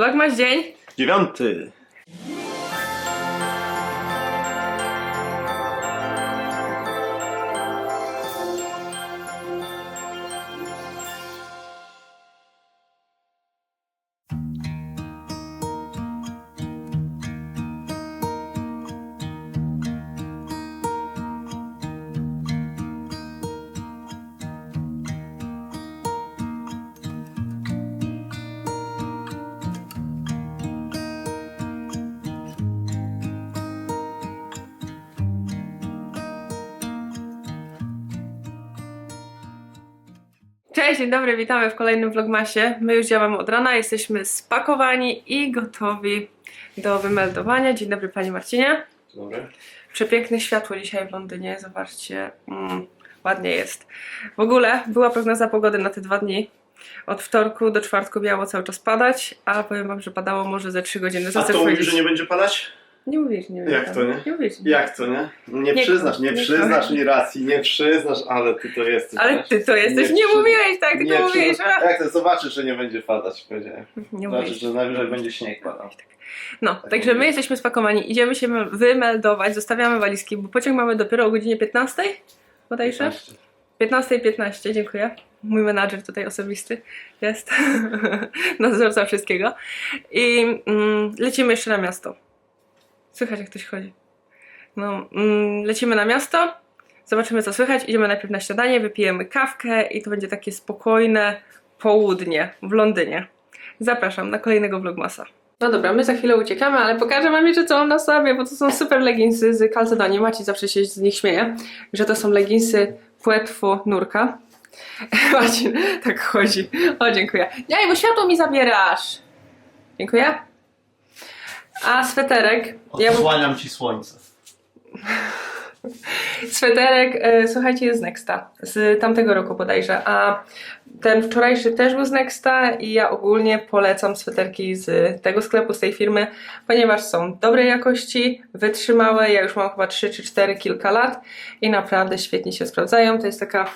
Vlogmas dzień. Dziewiąty. Dzień dobry, witamy w kolejnym vlogmasie. My już działamy od rana, jesteśmy spakowani i gotowi do wymeldowania. Dzień dobry Pani Marcinie. Dobry. Przepiękne światło dzisiaj w Londynie, zobaczcie, mm, ładnie jest. W ogóle była prognoza pogody na te dwa dni. Od wtorku do czwartku miało cały czas padać, a powiem Wam, że padało może ze 3 godziny. Co A chcesz to powiedzieć? że nie będzie padać? Nie mówisz, nie mówisz. Jak to nie? Nie mówisz. nie. Jak to nie? Nie, Nie przyznasz, nie, nie przyznasz mi racji, nie przyznasz, ale ty to jesteś. Ale? Ty to jesteś, nie, przyzna- mówiłeś tak, tylko nie mówiłeś. Jak to zobaczysz, że nie będzie padać, powiedziałem. Nie Zobaczysz, mówisz. że najwyżej będzie śnieg padał. No, Tak także my jesteśmy spakowani, idziemy się wymeldować, zostawiamy walizki, bo pociąg mamy dopiero o godzinie 15 bodajże? 15.15, 15, dziękuję. Mój menadżer tutaj osobisty jest, nadzorca wszystkiego. I mm, lecimy jeszcze na miasto. Słychać jak ktoś chodzi. No, mm, lecimy na miasto, zobaczymy co słychać, idziemy najpierw na śniadanie, wypijemy kawkę i to będzie takie spokojne południe w Londynie. Zapraszam na kolejnego vlogmasa. No dobra, my za chwilę uciekamy, ale pokażę wam jeszcze co mam na sobie, bo to są super leginsy z Calcedonii. Maciej zawsze się z nich śmieje, że to są leginsy płetwo nurka. Marcin tak chodzi. O, dziękuję. Nie, bo światło mi zabierasz. Dziękuję. A sweterek. Ja, Odsłaniam ci słońce. sweterek, e, słuchajcie, jest z Nexta. Z tamtego roku bodajże. A ten wczorajszy też był z Nexta i ja ogólnie polecam sweterki z tego sklepu, z tej firmy, ponieważ są dobrej jakości, wytrzymałe. Ja już mam chyba 3 czy 4 kilka lat i naprawdę świetnie się sprawdzają. To jest taka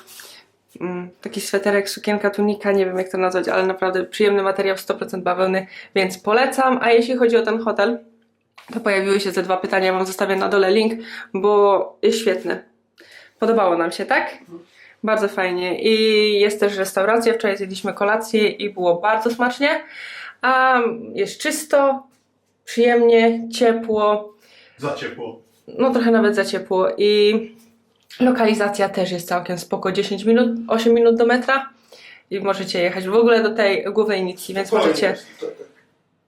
taki sweterek, sukienka, tunika, nie wiem jak to nazwać, ale naprawdę przyjemny materiał, 100% bawełny, więc polecam. A jeśli chodzi o ten hotel, to pojawiły się ze dwa pytania, wam zostawię na dole link, bo jest świetny. Podobało nam się, tak? Bardzo fajnie. I jest też restauracja, wczoraj zjedliśmy kolację i było bardzo smacznie. A jest czysto, przyjemnie, ciepło, Za ciepło. no trochę nawet za ciepło i lokalizacja też jest całkiem spoko, 10 minut, 8 minut do metra i możecie jechać w ogóle do tej głównej Nicji, więc możecie...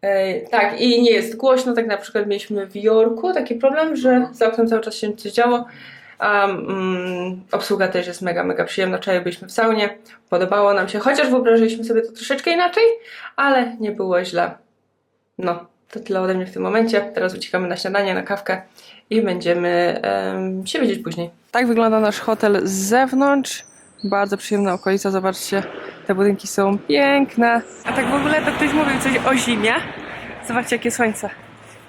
E, tak, i nie jest głośno, tak na przykład mieliśmy w Jorku taki problem, że za oknem cały czas się coś działo, a mm, obsługa też jest mega, mega przyjemna, wczoraj byliśmy w saunie, podobało nam się, chociaż wyobrażyliśmy sobie to troszeczkę inaczej, ale nie było źle. No, to tyle ode mnie w tym momencie, teraz uciekamy na śniadanie, na kawkę i będziemy em, się widzieć później. Tak wygląda nasz hotel z zewnątrz. Bardzo przyjemna okolica, zobaczcie, te budynki są piękne. A tak w ogóle to ktoś mówił coś o zimie. Zobaczcie jakie słońce.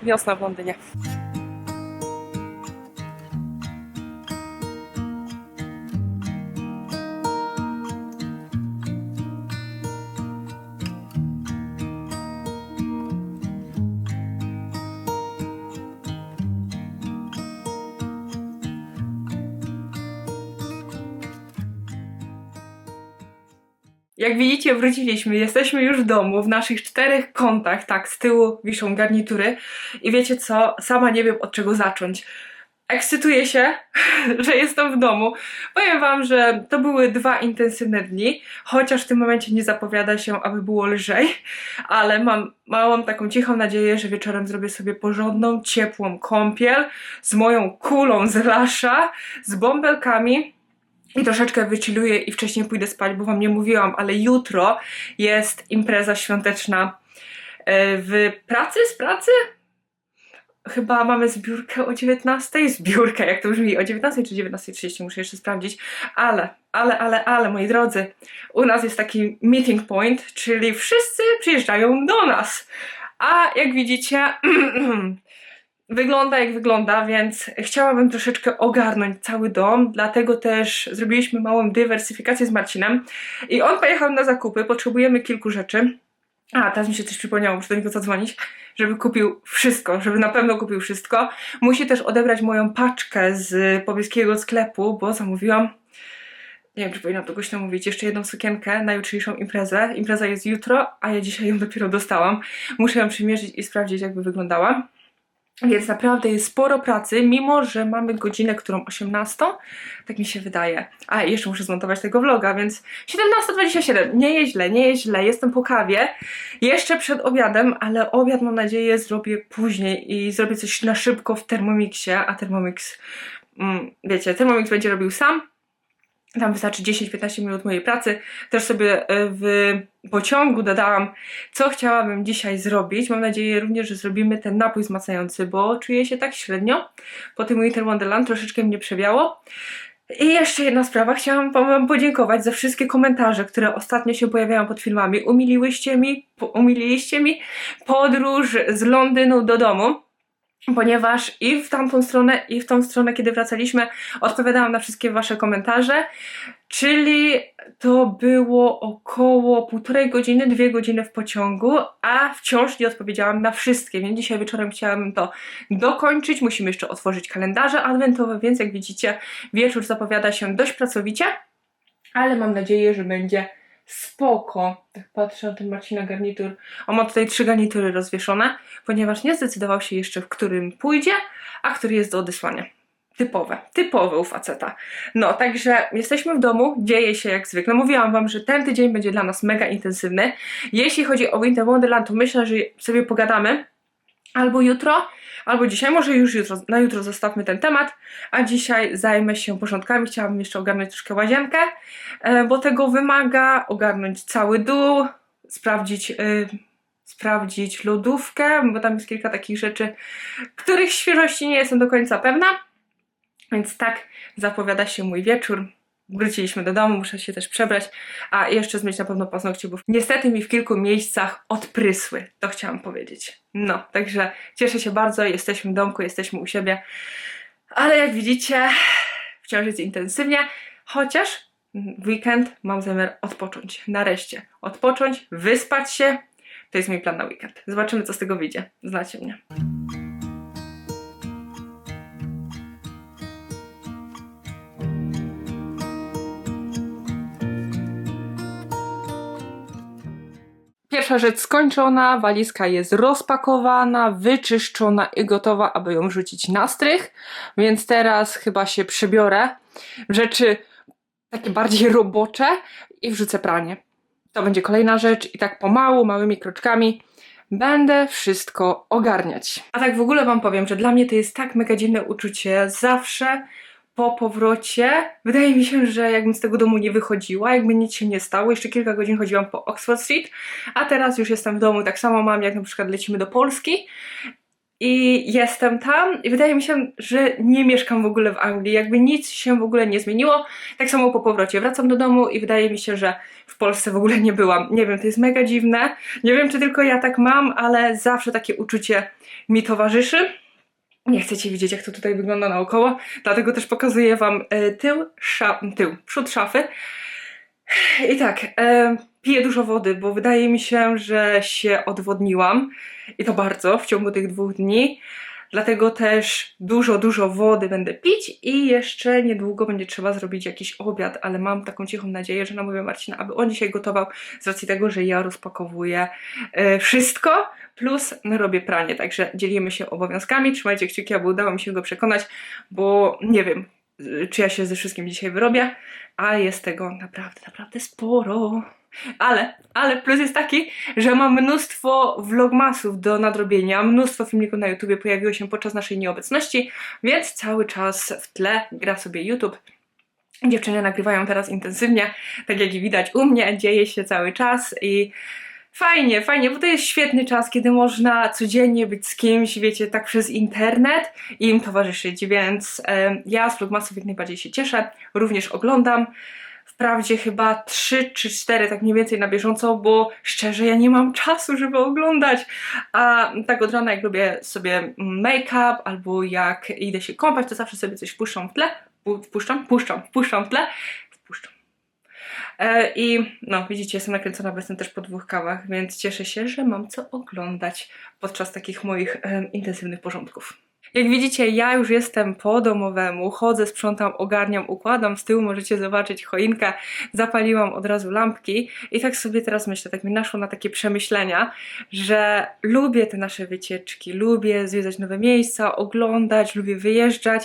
Wiosna w Londynie. Jak widzicie, wróciliśmy. Jesteśmy już w domu, w naszych czterech kątach. Tak, z tyłu wiszą garnitury. I wiecie co? Sama nie wiem od czego zacząć. Ekscytuję się, że jestem w domu. Powiem Wam, że to były dwa intensywne dni, chociaż w tym momencie nie zapowiada się, aby było lżej, ale mam małą taką cichą nadzieję, że wieczorem zrobię sobie porządną, ciepłą kąpiel z moją kulą z lasza, z bąbelkami i troszeczkę wychilluję i wcześniej pójdę spać, bo wam nie mówiłam, ale jutro jest impreza świąteczna e, w pracy, z pracy? Chyba mamy zbiórkę o 19. Zbiórkę, jak to brzmi, o 19 czy 19.30, muszę jeszcze sprawdzić. Ale, ale, ale, ale, moi drodzy, u nas jest taki meeting point, czyli wszyscy przyjeżdżają do nas. A jak widzicie, wygląda jak wygląda, więc chciałabym troszeczkę ogarnąć cały dom, dlatego też zrobiliśmy małą dywersyfikację z Marcinem i on pojechał na zakupy, potrzebujemy kilku rzeczy. A, teraz mi się coś przypomniało, muszę do niego zadzwonić, żeby kupił wszystko, żeby na pewno kupił wszystko. Musi też odebrać moją paczkę z pobliskiego sklepu, bo zamówiłam, nie wiem czy powinnam to głośno mówić, jeszcze jedną sukienkę na jutrzejszą imprezę. Impreza jest jutro, a ja dzisiaj ją dopiero dostałam. Muszę ją przymierzyć i sprawdzić jakby wyglądała. Więc naprawdę jest sporo pracy, mimo że mamy godzinę, którą 18, tak mi się wydaje. A, jeszcze muszę zmontować tego vloga, więc 17.27, nie jest źle, nie jest źle, jestem po kawie, jeszcze przed obiadem, ale obiad mam nadzieję zrobię później i zrobię coś na szybko w Thermomixie, a Thermomix, mm, wiecie, Thermomix będzie robił sam, tam wystarczy 10-15 minut mojej pracy. Też sobie e, w pociągu dodałam, co chciałabym dzisiaj zrobić. Mam nadzieję również, że zrobimy ten napój wzmacniający, bo czuję się tak średnio. Po tym Winter Wonderland troszeczkę mnie przewiało. I jeszcze jedna sprawa, chciałam Wam podziękować za wszystkie komentarze, które ostatnio się pojawiają pod filmami. Umiliłyście mi, umililiście mi podróż z Londynu do domu ponieważ i w tamtą stronę, i w tą stronę, kiedy wracaliśmy, odpowiadałam na wszystkie Wasze komentarze, czyli to było około półtorej godziny, dwie godziny w pociągu, a wciąż nie odpowiedziałam na wszystkie, więc dzisiaj wieczorem chciałabym to dokończyć. Musimy jeszcze otworzyć kalendarze adwentowe, więc jak widzicie, wieczór zapowiada się dość pracowicie, ale mam nadzieję, że będzie spoko. Tak patrzę na ten Marcina garnitur. On ma tutaj trzy garnitury rozwieszone, ponieważ nie zdecydował się jeszcze, w którym pójdzie, a który jest do odesłania. Typowe, typowe u faceta. No, także jesteśmy w domu, dzieje się jak zwykle. Mówiłam Wam, że ten tydzień będzie dla nas mega intensywny. Jeśli chodzi o Winter Wonderland, to myślę, że sobie pogadamy albo jutro, albo dzisiaj, może już jutro, na jutro zostawmy ten temat, a dzisiaj zajmę się porządkami. Chciałabym jeszcze ogarnąć troszkę łazienkę, e, bo tego wymaga, ogarnąć cały dół, sprawdzić, y, sprawdzić lodówkę, bo tam jest kilka takich rzeczy, których świeżości nie jestem do końca pewna. Więc tak zapowiada się mój wieczór. Wróciliśmy do domu, muszę się też przebrać, a jeszcze zmyć na pewno paznokcie, bo niestety mi w kilku miejscach odprysły, to chciałam powiedzieć. No, także cieszę się bardzo, jesteśmy w domku, jesteśmy u siebie, ale jak widzicie, wciąż jest intensywnie, chociaż w weekend mam zamiar odpocząć, nareszcie. Odpocząć, wyspać się, to jest mój plan na weekend. Zobaczymy, co z tego wyjdzie. Znacie mnie. Pierwsza rzecz skończona, walizka jest rozpakowana, wyczyszczona i gotowa, aby ją rzucić na strych. Więc teraz chyba się przebiorę w rzeczy takie bardziej robocze i wrzucę pranie. To będzie kolejna rzecz i tak pomału, małymi kroczkami będę wszystko ogarniać. A tak w ogóle Wam powiem, że dla mnie to jest tak mega dziwne uczucie. Zawsze po powrocie wydaje mi się, że jakbym z tego domu nie wychodziła, jakby nic się nie stało. Jeszcze kilka godzin chodziłam po Oxford Street, a teraz już jestem w domu. Tak samo mam, jak na przykład lecimy do Polski i jestem tam i wydaje mi się, że nie mieszkam w ogóle w Anglii, jakby nic się w ogóle nie zmieniło. Tak samo po powrocie wracam do domu i wydaje mi się, że w Polsce w ogóle nie byłam. Nie wiem, to jest mega dziwne. Nie wiem, czy tylko ja tak mam, ale zawsze takie uczucie mi towarzyszy. Nie chcecie widzieć, jak to tutaj wygląda naokoło, dlatego też pokazuję Wam e, tył, sza- tył, przód szafy. I tak, e, piję dużo wody, bo wydaje mi się, że się odwodniłam i to bardzo w ciągu tych dwóch dni. Dlatego też dużo, dużo wody będę pić i jeszcze niedługo będzie trzeba zrobić jakiś obiad, ale mam taką cichą nadzieję, że namówię Marcina, aby on dzisiaj gotował z racji tego, że ja rozpakowuję e, wszystko, plus robię pranie, także dzielimy się obowiązkami. Trzymajcie kciuki, aby udało mi się go przekonać, bo nie wiem, y, czy ja się ze wszystkim dzisiaj wyrobię, a jest tego naprawdę, naprawdę sporo. Ale, ale plus jest taki, że mam mnóstwo vlogmasów do nadrobienia, mnóstwo filmików na YouTubie pojawiło się podczas naszej nieobecności, więc cały czas w tle gra sobie YouTube. Dziewczyny nagrywają teraz intensywnie, tak jak i widać u mnie, dzieje się cały czas i fajnie, fajnie, bo to jest świetny czas, kiedy można codziennie być z kimś, wiecie, tak przez internet i im towarzyszyć, więc ja z vlogmasów jak najbardziej się cieszę, również oglądam. Wprawdzie chyba 3 czy 4 tak mniej więcej na bieżąco, bo szczerze ja nie mam czasu, żeby oglądać. A tak od rana jak robię sobie make-up albo jak idę się kąpać, to zawsze sobie coś puszczam w tle. Pu- Wpuszczam? Puszczam, wpuszczam w tle. Wpuszczam. E, I no, widzicie, jestem nakręcona, bo jestem też po dwóch kawach, więc cieszę się, że mam co oglądać podczas takich moich em, intensywnych porządków. Jak widzicie, ja już jestem po domowemu, chodzę, sprzątam, ogarniam, układam. Z tyłu możecie zobaczyć choinkę, zapaliłam od razu lampki i tak sobie teraz myślę, tak mi naszło na takie przemyślenia, że lubię te nasze wycieczki, lubię zwiedzać nowe miejsca, oglądać, lubię wyjeżdżać,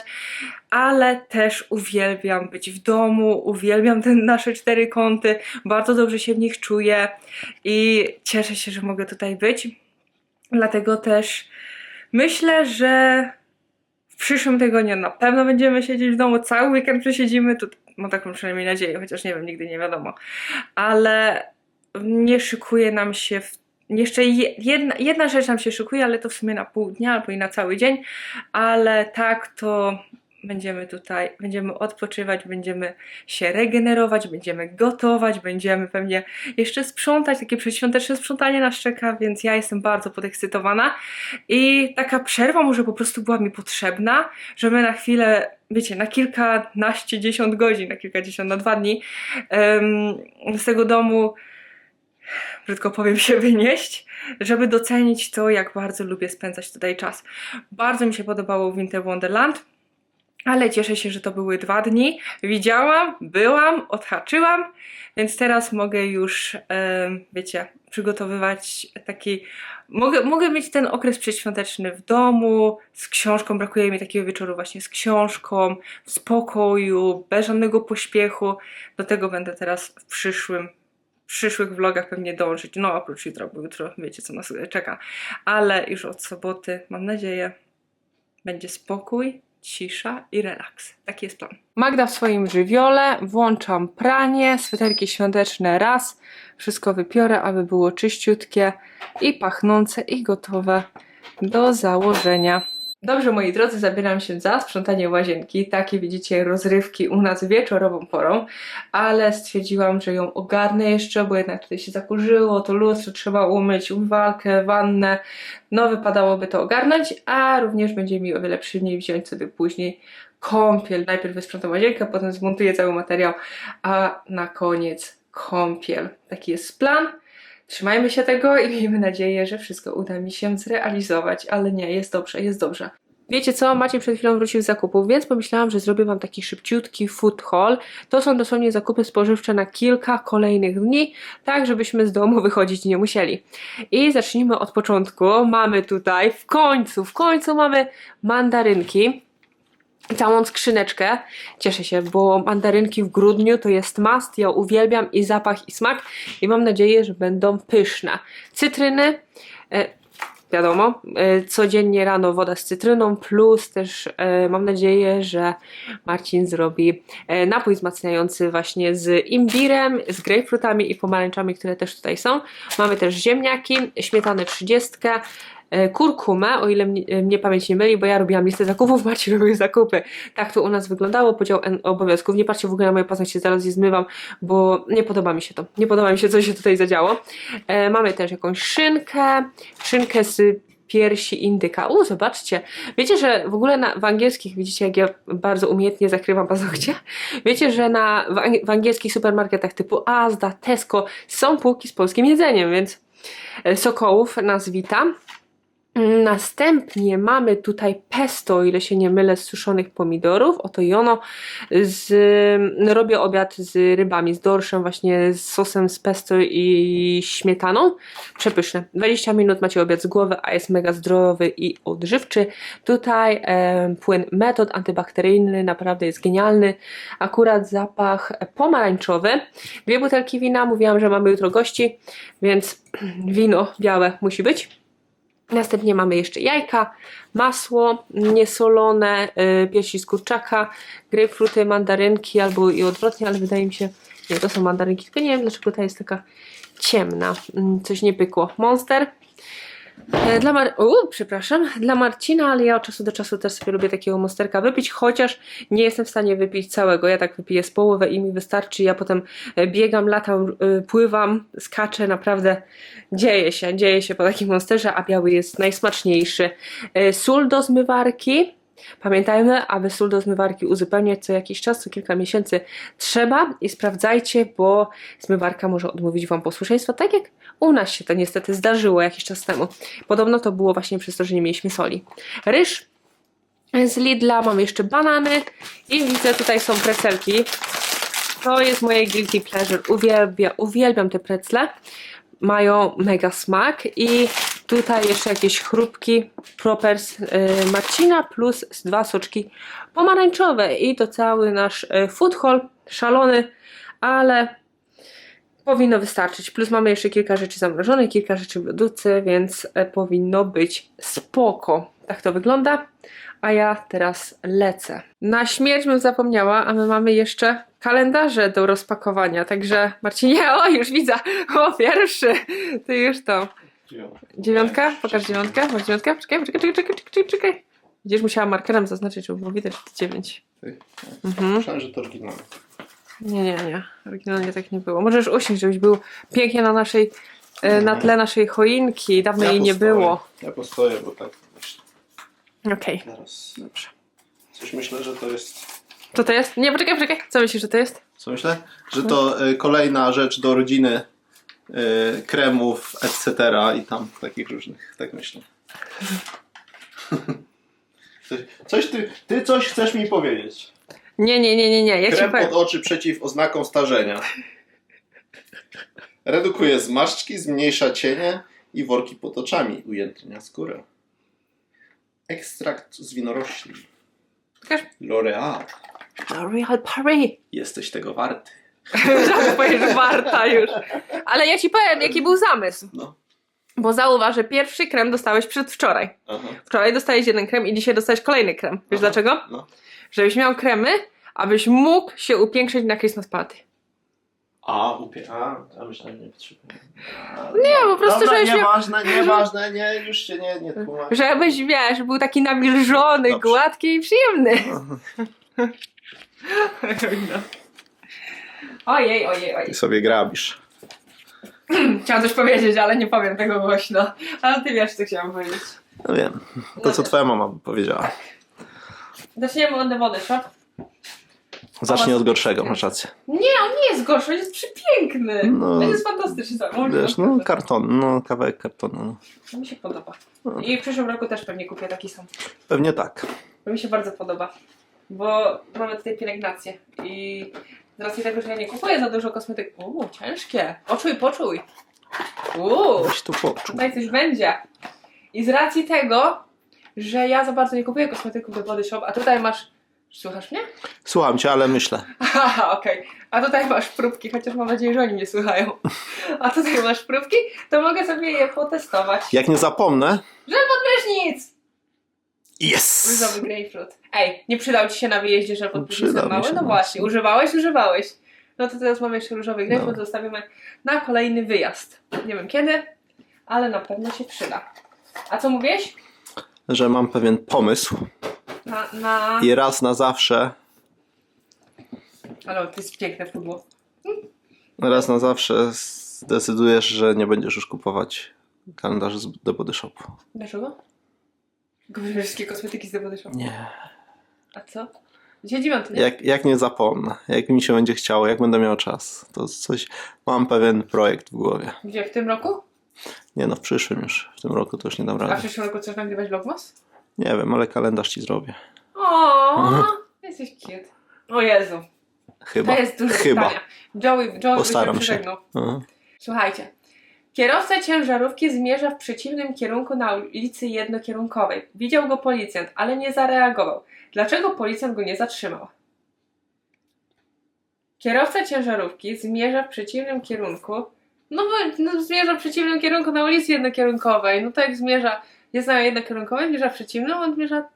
ale też uwielbiam być w domu, uwielbiam te nasze cztery kąty, bardzo dobrze się w nich czuję i cieszę się, że mogę tutaj być. Dlatego też myślę, że w przyszłym tygodniu na pewno będziemy siedzieć w domu, cały weekend przesiedzimy, tu mam taką przynajmniej nadzieję, chociaż nie wiem, nigdy nie wiadomo, ale nie szykuje nam się w jeszcze je- jedna, jedna rzecz nam się szykuje, ale to w sumie na pół dnia albo i na cały dzień, ale tak to będziemy tutaj, będziemy odpoczywać, będziemy się regenerować, będziemy gotować, będziemy pewnie jeszcze sprzątać, takie przedświąteczne sprzątanie nas czeka, więc ja jestem bardzo podekscytowana i taka przerwa może po prostu była mi potrzebna, że my na chwilę, wiecie, na kilkanaście, dziesiąt godzin, na kilkadziesiąt, na dwa dni em, z tego domu brzydko powiem, się wynieść, żeby docenić to, jak bardzo lubię spędzać tutaj czas. Bardzo mi się podobało Winter Wonderland, ale cieszę się, że to były dwa dni. Widziałam, byłam, odhaczyłam, więc teraz mogę już, wiecie, przygotowywać taki. Mogę, mogę mieć ten okres przedświąteczny w domu, z książką. Brakuje mi takiego wieczoru właśnie z książką, w spokoju, bez żadnego pośpiechu. Do tego będę teraz w przyszłym przyszłych vlogach pewnie dążyć. No, oprócz jutra, bo jutro wiecie, co nas czeka. Ale już od soboty, mam nadzieję, będzie spokój, cisza i relaks. Taki jest plan. Magda w swoim żywiole, włączam pranie, sweterki świąteczne raz, wszystko wypiorę, aby było czyściutkie i pachnące i gotowe do założenia. Dobrze, moi drodzy, zabieram się za sprzątanie łazienki. Takie widzicie rozrywki u nas wieczorową porą, ale stwierdziłam, że ją ogarnę jeszcze, bo jednak tutaj się zakurzyło, to lustro trzeba umyć, umywalkę, wannę. No, wypadałoby to ogarnąć, a również będzie mi o wiele przyjemniej wziąć sobie później kąpiel. Najpierw wysprzątam łazienkę, potem zmontuję cały materiał, a na koniec kąpiel. Taki jest plan. Trzymajmy się tego i miejmy nadzieję, że wszystko uda mi się zrealizować, ale nie, jest dobrze, jest dobrze. Wiecie co, Maciej przed chwilą wrócił z zakupów, więc pomyślałam, że zrobię Wam taki szybciutki food haul. To są dosłownie zakupy spożywcze na kilka kolejnych dni, tak żebyśmy z domu wychodzić nie musieli. I zacznijmy od początku. Mamy tutaj w końcu, w końcu mamy mandarynki całą skrzyneczkę. Cieszę się, bo mandarynki w grudniu to jest must. Ja uwielbiam i zapach, i smak. I mam nadzieję, że będą pyszne. Cytryny. E, wiadomo, e, codziennie rano woda z cytryną, plus też e, mam nadzieję, że Marcin zrobi e, napój wzmacniający właśnie z imbirem, z grapefruitami i pomarańczami, które też tutaj są. Mamy też ziemniaki, śmietanę 30, e, kurkumę, o ile mnie, mnie pamięć nie myli, bo ja robiłam listę zakupów, Marcin robił zakupy. Tak to u nas wyglądało, podział obowiązków. Nie patrzcie w ogóle na moje paznokcie, zaraz je zmywam, bo nie podoba mi się to. Nie podoba mi się, co się tutaj zadziało. E, mamy też jakąś szynkę, szynkę z piersi indyka. U, zobaczcie. Wiecie, że w ogóle na, w angielskich, widzicie jak ja bardzo umiejętnie zakrywam paznokcie? Wiecie, że na, w angielskich supermarketach typu Asda, Tesco są półki z polskim jedzeniem, więc e, Sokołów nas wita. Następnie mamy tutaj pesto, o ile się nie mylę, z suszonych pomidorów. Oto i ono. Z, robię obiad z rybami, z dorszem, właśnie z sosem z pesto i śmietaną. Przepyszne. 20 minut macie obiad z głowy, a jest mega zdrowy i odżywczy. Tutaj e, płyn metod antybakteryjny, naprawdę jest genialny. Akurat zapach pomarańczowy. Dwie butelki wina. Mówiłam, że mamy jutro gości, więc wino białe musi być. Następnie mamy jeszcze jajka, masło niesolone, yy, piersi z kurczaka, grejpfruty, mandarynki albo i odwrotnie, ale wydaje mi się, nie, to są mandarynki, tylko nie wiem dlaczego ta jest taka ciemna, Mm, coś nie pykło. Monster. E, Dla Mar- U, przepraszam, dla Marcina, ale ja od czasu do czasu też sobie lubię takiego monsterka wypić, chociaż nie jestem w stanie wypić całego. Ja tak wypiję z połowę i mi wystarczy. Ja potem e, biegam, latam, e, pływam, skaczę, naprawdę dzieje się, dzieje się po takim monsterze, a biały jest najsmaczniejszy. Sól do zmywarki. Pamiętajmy, aby sól do zmywarki uzupełniać co jakiś czas, co kilka miesięcy trzeba i sprawdzajcie, bo zmywarka może odmówić Wam posłuszeństwa, tak jak u nas się to niestety zdarzyło jakiś czas temu. Podobno to było właśnie przez to, że nie mieliśmy soli. Ryż z Lidla, mam jeszcze banany i widzę tutaj są precelki. To jest moje guilty pleasure. Uwielbia, uwielbiam te precle. Mają mega smak i tutaj jeszcze jakieś chrupki Propers y, Marcina plus dwa soczki pomarańczowe i to cały nasz y, food haul szalony, ale powinno wystarczyć. Plus mamy jeszcze kilka rzeczy zamrożonych, kilka rzeczy w lodówce, więc e, powinno być spoko. Tak to wygląda. A ja teraz lecę. Na śmierć bym zapomniała, a my mamy jeszcze kalendarze do rozpakowania. Także Marcinie, o już widzę, o pierwszy, ty już to. Dziewiątka? Pokaż dziewiątkę. Masz dziewiątkę? Czekaj, czekaj, czekaj, czekaj, czekaj, czekaj. Będziesz musiała markerem zaznaczyć, żeby było widać, że dziewięć. Ty. Mhm. Myślałem, że to oryginalne. Nie, nie, nie. Oryginalnie tak nie było. Możesz usiąść, żebyś był pięknie na naszej, e, na tle naszej choinki. Dawno jej nie postoję. było. Ja postoję, bo tak myślę. Okej, Zaraz. Dobrze. Coś myślę, że to jest... co to jest? Nie, poczekaj, poczekaj. Co myślisz, że to jest? Co myślę? Że to y, kolejna rzecz do rodziny kremów, etc. i tam takich różnych, tak myślę. Coś, ty, ty coś chcesz mi powiedzieć. Nie, nie, nie, nie, nie. Ja Krem powiem. pod oczy przeciw oznakom starzenia. Redukuje zmarszczki, zmniejsza cienie i worki pod oczami, ujętnia skórę. Ekstrakt z winorośli. Pokaż. L'Oreal. L'Oreal Paris. Jesteś tego warty. Że powiesz warta już. Ale ja ci powiem, jaki był zamysł. No. Bo zauważ, że pierwszy krem dostałeś przedwczoraj. Aha. Wczoraj dostałeś jeden krem i dzisiaj dostałeś kolejny krem. Wiesz Aha. dlaczego? No. Żebyś miał kremy, abyś mógł się upiększyć na Christmas party. A, upie... A, a myślałem, nie potrzebuję. Nie, po prostu, Dobra, żebyś miał... nieważne, nieważne, nie, już się nie, nie tłumacz. Żebyś, wiesz, był taki nawilżony, Dobrze. gładki i przyjemny. Ojej, ojej, ojej. Ty sobie grabisz. Chciałam coś powiedzieć, ale nie powiem tego głośno. Ale ty wiesz, co chciałam powiedzieć. No wiem, to co twoja mama powiedziała. Zaczniemy od The Body Shop. Zacznij od gorszego, masz rację. Nie, on nie jest gorszy, on jest przepiękny. No. Jest fantastyczny. co? Mówię, Wiesz, no karton, no kawałek kartonu. No. Mi się podoba. I w przyszłym roku też pewnie kupię taki sam. Pewnie tak. Bo mi się bardzo podoba. Bo mamy tutaj pielęgnację. I z racji tego, że ja nie kupuję za dużo kosmetyków. Uuu, ciężkie. Poczuj, poczuj. Uuu, Weź tu poczuł. tutaj coś będzie. I z racji tego, że ja za bardzo nie kupuję kosmetyków do Body Shop, a tutaj masz... Słuchasz mnie? Słucham cię, ale myślę. Haha, okej. A tutaj masz próbki, chociaż mam nadzieję, że oni mnie słuchają. A tutaj masz próbki, to mogę sobie je potestować. Jak nie zapomnę. Prysznic! Yes! Różowy grapefruit. Ej, nie przydał ci się na wyjeździe żel pod prysznicem Przydał mi mały? No no. właśnie, używałeś, używałeś. No to teraz mamy jeszcze różowy grapefruit, No. zostawimy na kolejny wyjazd. Nie wiem kiedy, ale na pewno się przyda. A co mówiłeś? Że mam pewien pomysł Na, na... i raz na zawsze, Ale to jest piękne pudło. raz na zawsze zdecydujesz, że nie będziesz już kupować kalendarzy do Body Shopu. Dlaczego? Kupisz wszystkie kosmetyki z Body Shop. Nie. A co? Dzisiaj dziewiąty, nie? Jak, jak nie zapomnę, jak mi się będzie chciało, jak będę miał czas, to coś, mam pewien projekt w głowie. Gdzie, w tym roku? Nie no, w przyszłym już, w tym roku to już nie dam A w rady. przyszłym roku chcesz nagrywać vlogmas? Nie wiem, ale kalendarz ci zrobię. O, jesteś cute. O Jezu, Chyba, to jest duże chyba. Joey, Joey Postaram by się się. Aha. Słuchajcie. Kierowca ciężarówki zmierza w przeciwnym kierunku na ulicy jednokierunkowej. Widział go policjant, ale nie zareagował. Dlaczego policjant go nie zatrzymał? Kierowca ciężarówki zmierza w przeciwnym kierunku. No bo no, zmierza w przeciwnym kierunku na ulicy jednokierunkowej. No to jak zmierza, jest na jednokierunkowej, zmierza w przeciwnym, on zmierza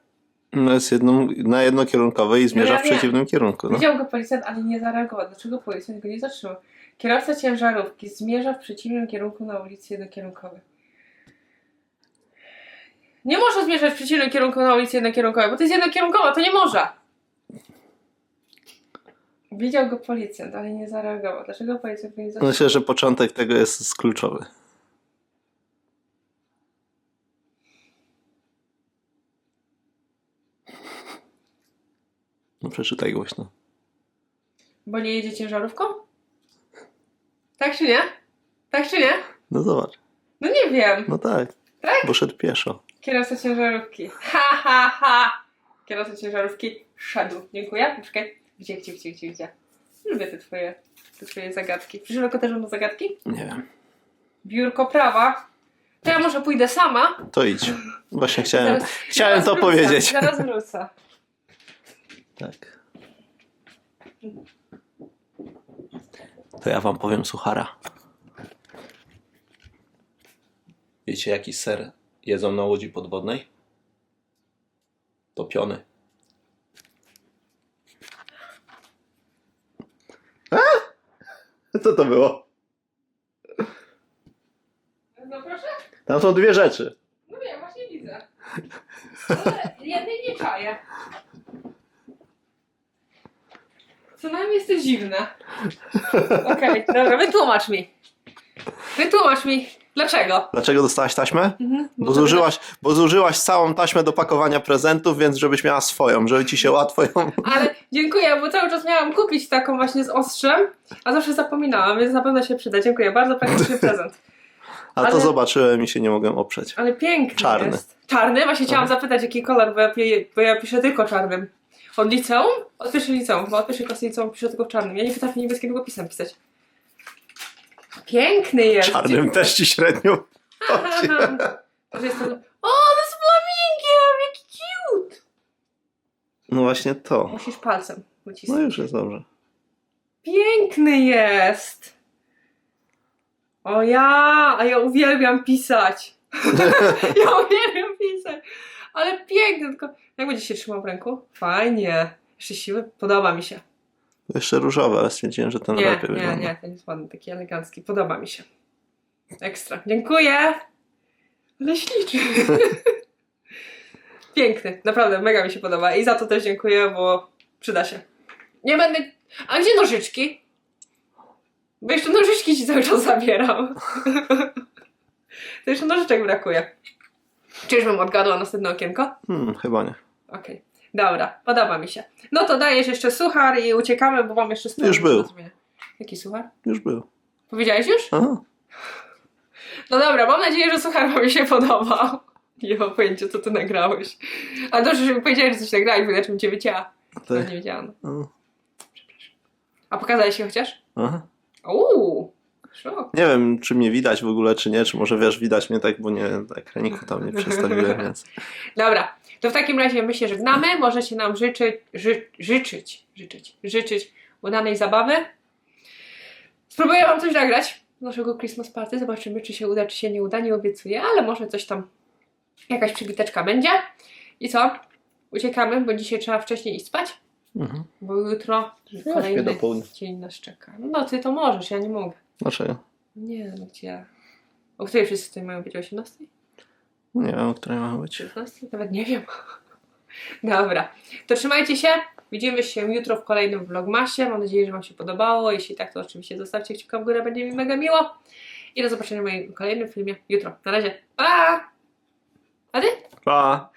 No jest jedną, na jednokierunkowej i zmierza ja w przeciwnym kierunku. No. Widział go policjant, ale nie zareagował. Dlaczego policjant go nie zatrzymał? Kierowca ciężarówki zmierza w przeciwnym kierunku na ulicy jednokierunkowej. Nie może zmierzać w przeciwnym kierunku na ulicy jednokierunkowej, bo to jest jednokierunkowa, to nie może. Widział go policjant, ale nie zareagował. Dlaczego policjant nie zatrzymał? Myślę, że początek tego jest kluczowy. No przeczytaj głośno. Bo nie jedzie ciężarówką? Tak czy nie? Tak czy nie? No zobacz. No nie wiem. No tak. Tak? Bo szedł pieszo. Kierowca ciężarówki. Ha, ha, ha! Kierowca ciężarówki szedł. Dziękuję. Poczekaj. Gdzie, gdzie, gdzie, gdzie, gdzie? Lubię te twoje, te twoje zagadki. Przyszłego też będą zagadki? Nie wiem. Biurko prawa. To ja może pójdę sama. To idź. Właśnie chciałem, Zaraz- chciałem zaraz to wrócę, powiedzieć. Zaraz wrócę. Tak. To ja wam powiem suchara. Wiecie jaki ser jedzą na łodzi podwodnej? Topiony. A? Co to było? No proszę? Tam są dwie rzeczy. No wiem, właśnie widzę. Ale jednej nie czaję. Co najmniej jest to dziwne. Okej, dobra, wytłumacz mi. Wytłumacz mi, dlaczego? Dlaczego dostałaś taśmę? Mhm, Bo to zużyłaś, bo zużyłaś całą taśmę do pakowania prezentów, więc żebyś miała swoją, żeby ci się łatwo ją... Ale dziękuję, bo cały czas miałam kupić taką właśnie z ostrzem, a zawsze zapominałam, więc na pewno się przyda. Dziękuję, bardzo praktyczny prezent. A to Ale- zobaczyłem i się nie mogłem oprzeć. Ale piękny Czarny. jest. Czarny? Właśnie chciałam zapytać, jaki kolor, bo ja, pi- bo ja piszę tylko czarnym. Od liceum? Od pierwszej liceum, bo od pierwszej klasy liceum piszę tylko czarnym. Ja nie potrafię niebieskim długopisem pisać. Piękny jest. Czarnym też ci średnio. O, to z flamingiem! Jaki cute! No właśnie to. Musisz palcem No już jest dobrze. Piękny jest! O ja, a ja uwielbiam pisać. ja uwielbiam pisać. Ale piękny, tylko jak będzie się trzymał w ręku? Fajnie. Jeszcze siły? Podoba mi się. Jeszcze różowe, ale stwierdziłem, że ten Nie, lepiej nie, wygląda. nie, ten jest ładny, taki elegancki. Podoba mi się. Ekstra. Dziękuję. Ale śliczy. Piękny, naprawdę, mega mi się podoba. I za to też dziękuję, bo przyda się. Nie będę... A gdzie nożyczki? Bo jeszcze nożyczki ci cały czas zabieram. to jeszcze nożyczek brakuje. Czyżbym odgadła następne okienko? Hmm, chyba nie. Okej, dobra, podoba mi się. No to dajesz jeszcze suchar i uciekamy, bo mam jeszcze sporo Już był. Jaki suchar? Już był. Powiedziałeś już? Aha. No dobra, mam nadzieję, że suchar wam się podobał. Nie mam pojęcia, co ty nagrałeś. Ale dobrze, że mi powiedziałeś, że coś nagrałeś, bo inaczej bym cię wycięła. To Tak. nie wiedziałam. No. A pokazałeś się chociaż? Aha. Uuu, szok. Nie wiem, czy mnie widać w ogóle, czy nie, czy może wiesz, widać mnie tak, bo nie, ekraniku tam nie przestawiłem, więc... Dobra, to w takim razie my się żegnamy. Możecie nam życzyć, ży, życzyć, życzyć, życzyć udanej zabawy. Spróbuję wam coś nagrać z naszego Christmas party. Zobaczymy, czy się uda, czy się nie uda. Nie obiecuję, ale może coś tam, jakaś przybiteczka będzie. I co? Uciekamy, bo dzisiaj trzeba wcześniej iść spać, Mhm. bo jutro kolejny dzień nas czeka. No ty to możesz, ja nie mogę. Dlaczego? Nie, no gdzie? O której wszyscy tutaj mają być? O 18? Nie wiem, o której ma być. 16? Nawet nie wiem. Dobra, to trzymajcie się. Widzimy się jutro w kolejnym vlogmasie. Mam nadzieję, że Wam się podobało. Jeśli tak, to oczywiście zostawcie kciuka w górę, będzie mi mega miło. I do zobaczenia w moim kolejnym filmie jutro. Na razie, pa! A ty? Pa!